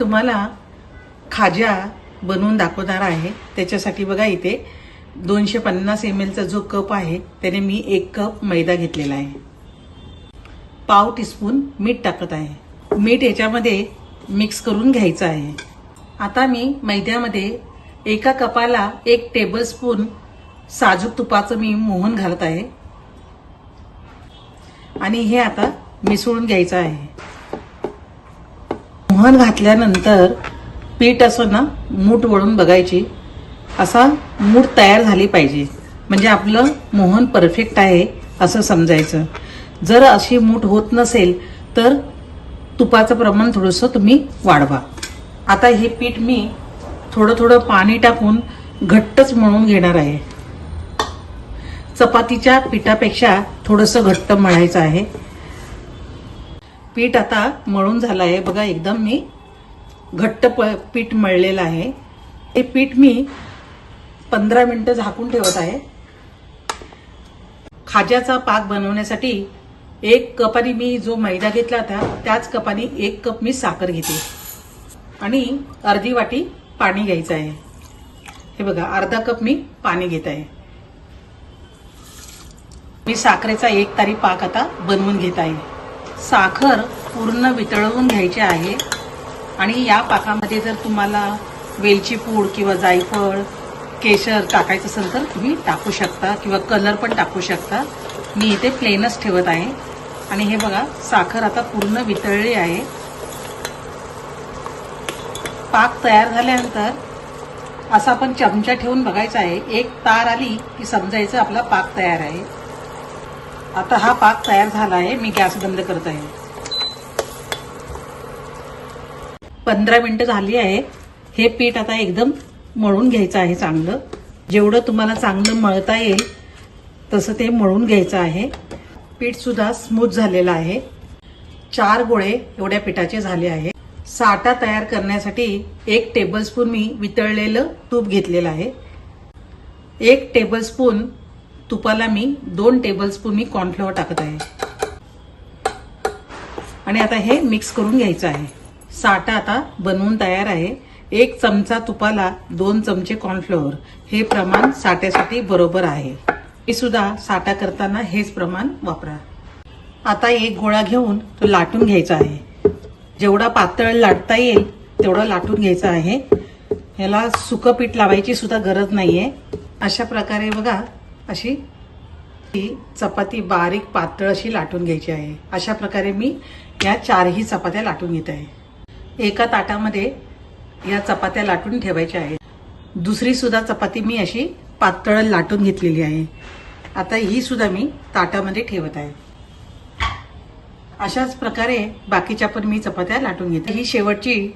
तुम्हाला खाज्या बनवून दाखवणार आहे. त्याच्यासाठी बघा इथे दोनशे पन्नास एम एलचा जो कप आहे त्याने मी एक कप मैदा घेतलेला आहे. पाव टीस्पून मीठ टाकत आहे. मीठ याच्यामध्ये मिक्स करून घ्यायचं आहे. आता मी मैद्यामध्ये एका कपाला एक टेबलस्पून साजूक तुपाचं मी मोहन घालत आहे. आणि हे आता मिसळून घ्यायचं आहे. मोहन घातल्यानंतर पीठ असं ना मूठ वळून बघायची. असा मूठ तयार झाली पाहिजे. म्हणजे आपलं मोहन परफेक्ट आहे असं समजायचं. जर अशी मूठ होत नसेल तर तुपाचं प्रमाण थोडंसं तुम्ही वाढवा. आता हे पीठ मी थोडं थोडं पाणी टाकून घट्टच म्हणून घेणार आहे. चपातीच्या पिठापेक्षा थोडंसं घट्ट मळायचं आहे. पीठ आता मळून झालं आहे. बघा एकदम मी घट्ट प पीठ मळलेलं आहे. हे पीठ मी पंधरा मिनटं झाकून ठेवत आहे. खाज्याचा पाक बनवण्यासाठी एक कपाने मी जो मैदा घेतला होता त्याच कपाने एक कप मी साखर घेते. आणि अर्धी वाटी पाणी घ्यायचं आहे. हे बघा अर्धा कप मी पाणी घेत आहे. मी साखरेचा एक तारी पाक आता बनवून घेत आहे. साखर पूर्ण वितळवून घ्यायची आहे. आणि या पाकामध्ये जर तुम्हाला वेलची पूड किंवा जायफळ केशर टाकायचं असेल तर तुम्ही टाकू शकता किंवा कलर पण टाकू शकता. मी इथे प्लेनच ठेवत आहे. आणि हे बघा साखर आता पूर्ण वितळली आहे. पाक तयार झाल्यानंतर असा आपण चमचा ठेवून बघायचा आहे. एक तार आली की समजायचं आपला पाक तयार आहे. आता हा पाक तयार झाला आहे. मी गॅस बंद करत आहे. पंधरा मिनिटं झाली आहे. हे पीठ आता एकदम मळून घ्यायचं आहे चांगलं. जेवढं तुम्हाला चांगलं मळता येईल तसं ते मळून घ्यायचं आहे. पीठ सुद्धा स्मूथ झालेलं आहे. चार गोळे एवढ्या पिठाचे झाले आहे. साठा तयार करण्यासाठी एक टेबलस्पून मी वितळलेलं तूप घेतलेलं आहे. एक टेबलस्पून तुपाला मी दोन टेबलस्पून मी कॉर्नफ्लॉवर टाकत आहे. आणि आता हे मिक्स करून घ्यायचं आहे. साठा आता बनवून तयार आहे. एक चमचा तुपाला दोन चमचे कॉर्नफ्लॉवर हे प्रमाण साठ्यासाठी बरोबर आहे. मी सुद्धा साठा करताना हेच प्रमाण वापरा. आता एक गोळा घेऊन तो लाटून घ्यायचा आहे. जेवढा पातळ लाटता येईल तेवढं लाटून घ्यायचा आहे. ह्याला सुकं पीठ लावायची सुद्धा गरज नाही आहे अशा प्रकारे बघा अशी ही चपाती बारीक पातळ अशी लाटून घ्यायची आहे. अशा प्रकारे मी या चारही चपात्या लाटून घेत आहे. एका ताटामध्ये या चपात्या लाटून ठेवायच्या आहेत. दुसरी सुद्धा चपाती मी अशी पातळ लाटून घेतलेली आहे. आता ही सुद्धा मी ताटामध्ये ठेवत आहे. अशाच प्रकारे बाकीच्या पण मी चपात्या लाटून घेते. ही शेवटची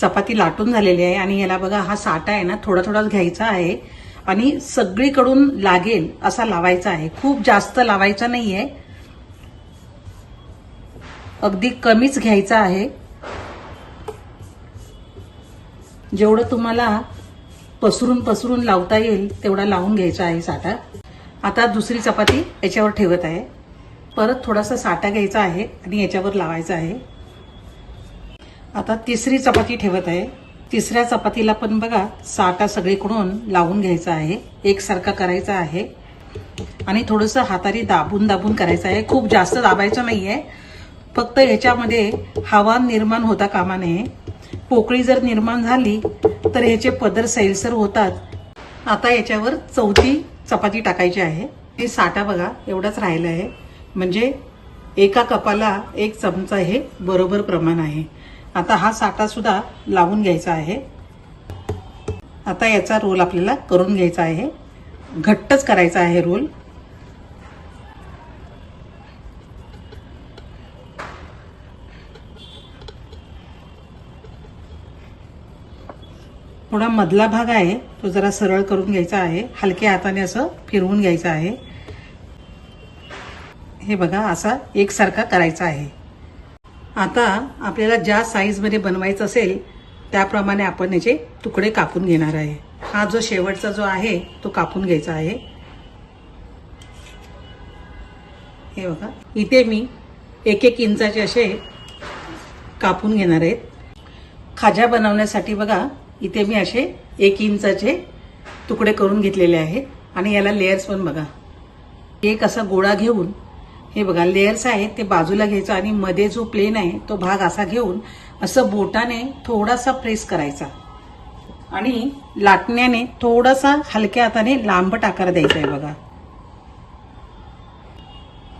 चपाती लाटून झालेली आहे आणि याला बघा हा साठा आहे ना थोडा थोडाच घ्यायचा आहे. आणि सगळीकडून लागेल असा लावायचा आहे. खूप जास्त लावायचा नाहीये. अगदी कमीच घ्यायचा आहे. जेवढं तुम्हाला पसरून पसरून लावता येईल तेवढा लावून घ्यायचा आहे साठा. आता दुसरी चपाती याच्यावर ठेवत आहे. परत थोडासा साठा घ्यायचा आहे आणि याच्यावर लावायचा आहे. आता तिसरी चपाती ठेवत आहे. तिसऱ्या चपातीला पण बघा साठा सगळीकडून लावून घ्यायचा आहे. एकसारखा करायचा आहे. आणि थोडंसं हाताने दाबून दाबून करायचं आहे. खूप जास्त दाबायचं नाही आहे फक्त ह्याच्यामध्ये हवा निर्माण होता कामा नये पोकळी जर निर्माण झाली तर ह्याचे पदर सैलसर होतात. आता याच्यावर चौथी चपाती टाकायची आहे. हे साठा बघा एवढाच राहिला आहे. म्हणजे एका कपाला एक चमचा हे बरोबर प्रमाण आहे. आता हा साठा सुद्धा लावून घ्यायचा आहे. आता याचा रोल आपल्याला करून घ्यायचा आहे. घट्टच करायचा आहे रोल थोडा मधला भाग आहे तो जरा सरळ करून घ्यायचा आहे. हलक्या हाताने असं फिरवून घ्यायचं आहे. हे बघा असा एकसारखा करायचा आहे. आता आपल्याला ज्या साईजमध्ये बनवायचं असेल त्याप्रमाणे आपण याचे तुकडे कापून घेणार आहे. हा जो शेवटचा जो आहे तो कापून घ्यायचा आहे. हे बघा. इथे मी एक एक इंचाचे असे कापून घेणार आहेत खाजा बनवण्यासाठी बघा इथे मी असे एक इंचाचे तुकडे करून घेतलेले आहेत. आणि याला लेयर्स पण बघा. एक असा गोळा घेऊन हे बघा लेयर्स आहेत ते बाजूला घ्यायचं आणि मध्ये जो प्लेन आहे तो भाग असा घेऊन असं बोटाने थोडासा प्रेस करायचा. आणि लाटण्याने थोडासा हलक्या हाताने लांबट आकार द्यायचा आहे बघा.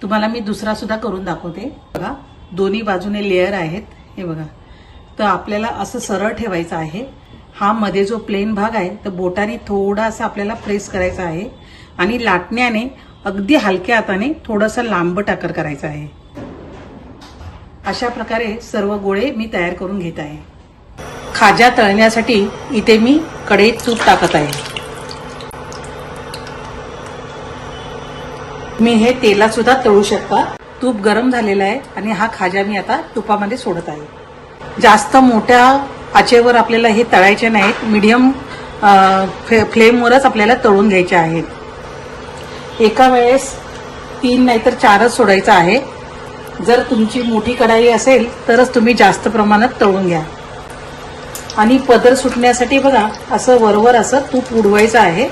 तुम्हाला मी दुसरा सुद्धा करून दाखवते. बघा दोन्ही बाजूने लेअर आहेत. हे बघा. तर आपल्याला असं सरळ ठेवायचं आहे. हा मध्ये जो प्लेन भाग आहे तर बोटाने थोडासा आपल्याला प्रेस करायचा आहे. आणि लाटण्याने अगदी हलक्या हाताने थोडासा लांब टाकर करायचा आहे. अशा प्रकारे सर्व गोळे मी तयार करून घेत आहे. खाजा तळण्यासाठी इथे मी कढईत तूप टाकत आहे. मी हे तेलात सुद्धा तळू शकता. तूप गरम झालेलं आहे आणि हा खाजा मी आता तुपामध्ये सोडत आहे. जास्त मोठ्या आचेवर आपल्याला हे तळायचे नाहीत. मीडियम फ्लेमवरच आपल्याला तळून घ्यायचे आहेत. एका वेळेस तीन नाहीतर चारच सोडायचं आहे. जर तुमची मोठी कढाई असेल तरच तुम्ही जास्त प्रमाणात तळून घ्या. आणि पदर सुटण्यासाठी बघा असं वरवर असं तूप उडवायचं आहे.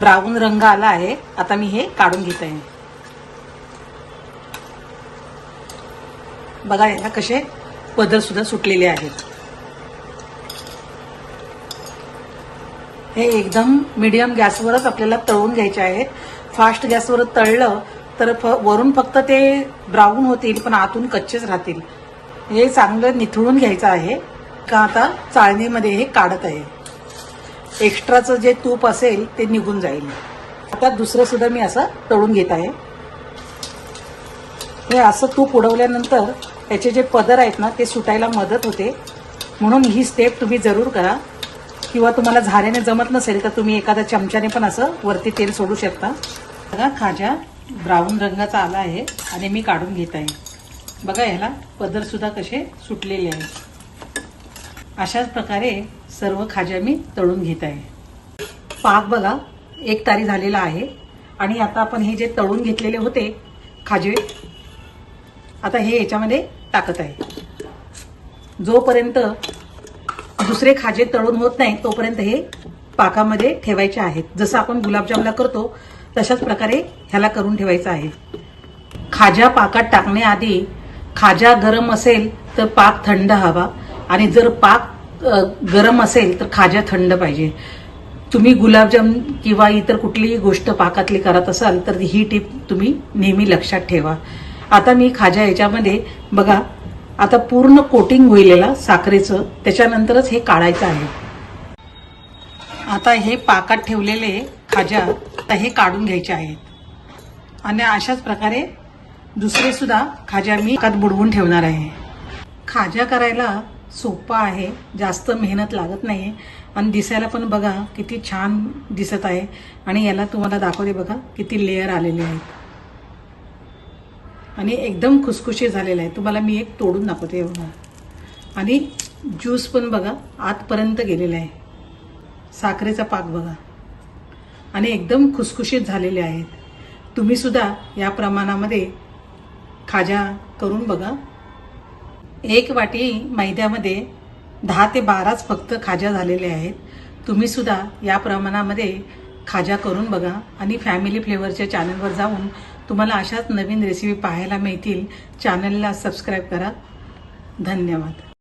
ब्राऊन रंग आला आहे. आता मी हे काढून घेत. आहे बघा याला कसे पदर सुद्धा सुटलेले आहेत. हे एकदम मीडियम गॅसवरच आपल्याला तळून घ्यायचे आहेत. फास्ट गॅसवर तळलं तर फ- वरून फक्त ते ब्राऊन होतील पण आतून कच्चेच राहतील. हे चांगलं निथळून घ्यायचं आहे. का आता चाळणीमध्ये हे काढत आहे. एक्स्ट्राचं जे तूप असेल ते निघून जाईल. आता दुसरं सुद्धा मी असं तळून घेत आहे. हे असं तूप उडवल्यानंतर याचे जे पदर आहेत ना ते सुटायला मदत होते. म्हणून ही स्टेप तुम्ही जरूर करा. किंवा तुम्हाला झाऱ्याने जमत नसेल तर तुम्ही एखाद्या चमच्याने पण असं वरती तेल सोडू शकता. बघा खाजा ब्राऊन रंगाचा आला आहे आणि मी काढून घेत आहे. बघा ह्याला पदरसुद्धा कसे सुटलेले आहेत. अशाच प्रकारे सर्व खाज्या मी तळून घेत आहे. पाक बघा एक तारी झालेला आहे. आणि आता आपण हे जे तळून घेतलेले होते खाजे आता हे याच्यामध्ये टाकत आहे. जोपर्यंत दुसरे खाजे तळून होत नाही तोपर्यंत हे पाकामध्ये ठेवायचे आहेत. जसं आपण गुलाबजामला करतो तशाच प्रकारे ह्याला करून ठेवायचं आहे. खाजा पाकात टाकण्याआधी खाजा गरम असेल तर पाक थंड हवा आणि जर पाक गरम असेल तर खाजा थंड पाहिजे. तुम्ही गुलाबजाम किंवा इतर कुठलीही गोष्ट पाकातली करत असाल तर ही टीप तुम्ही नेहमी लक्षात ठेवा. आता मी खाजा याच्यामध्ये बघा आता पूर्ण कोटिंग होईल साखरेचं त्याच्यानंतरच हे काढायचं आहे. आता हे पाकात ठेवलेले खाजा आता हे काढून घ्यायचे आहेत. आणि अशाच प्रकारे दुसरे सुद्धा खाजा मी एकात बुडवून ठेवणार आहे. खाजा करायला सोपा आहे जास्त मेहनत लागत नाही आणि दिसायला पण बघा किती छान दिसत आहे. आणि याला तुम्हाला दाखवते बघा किती लेअर आलेले आहेत. आणि एकदम खुसखुशी झालेला आहे. तुम्हाला मी एक तोडून दाखवते हे बघा आणि ज्यूस पण बघा आतपर्यंत गेलेला आहे. साखरेचा पाक बघा. आणि एकदम खुसखुशीत झालेले आहेत. तुम्ही सुद्धा या प्रमाणामध्ये खाजा करून बघा. एक वाटी मैद्यामध्ये दहा ते बाराच फक्त खाजा झालेले आहेत. तुम्ही सुद्धा या प्रमाणामध्ये खाजा करून बघा. आणि फॅमिली फ्लेवरच्या चॅनलवर जाऊन तुम्हाला अशाच नवीन रेसिपी पाहायला मिळतील. चॅनलला सबस्क्राईब करा. धन्यवाद.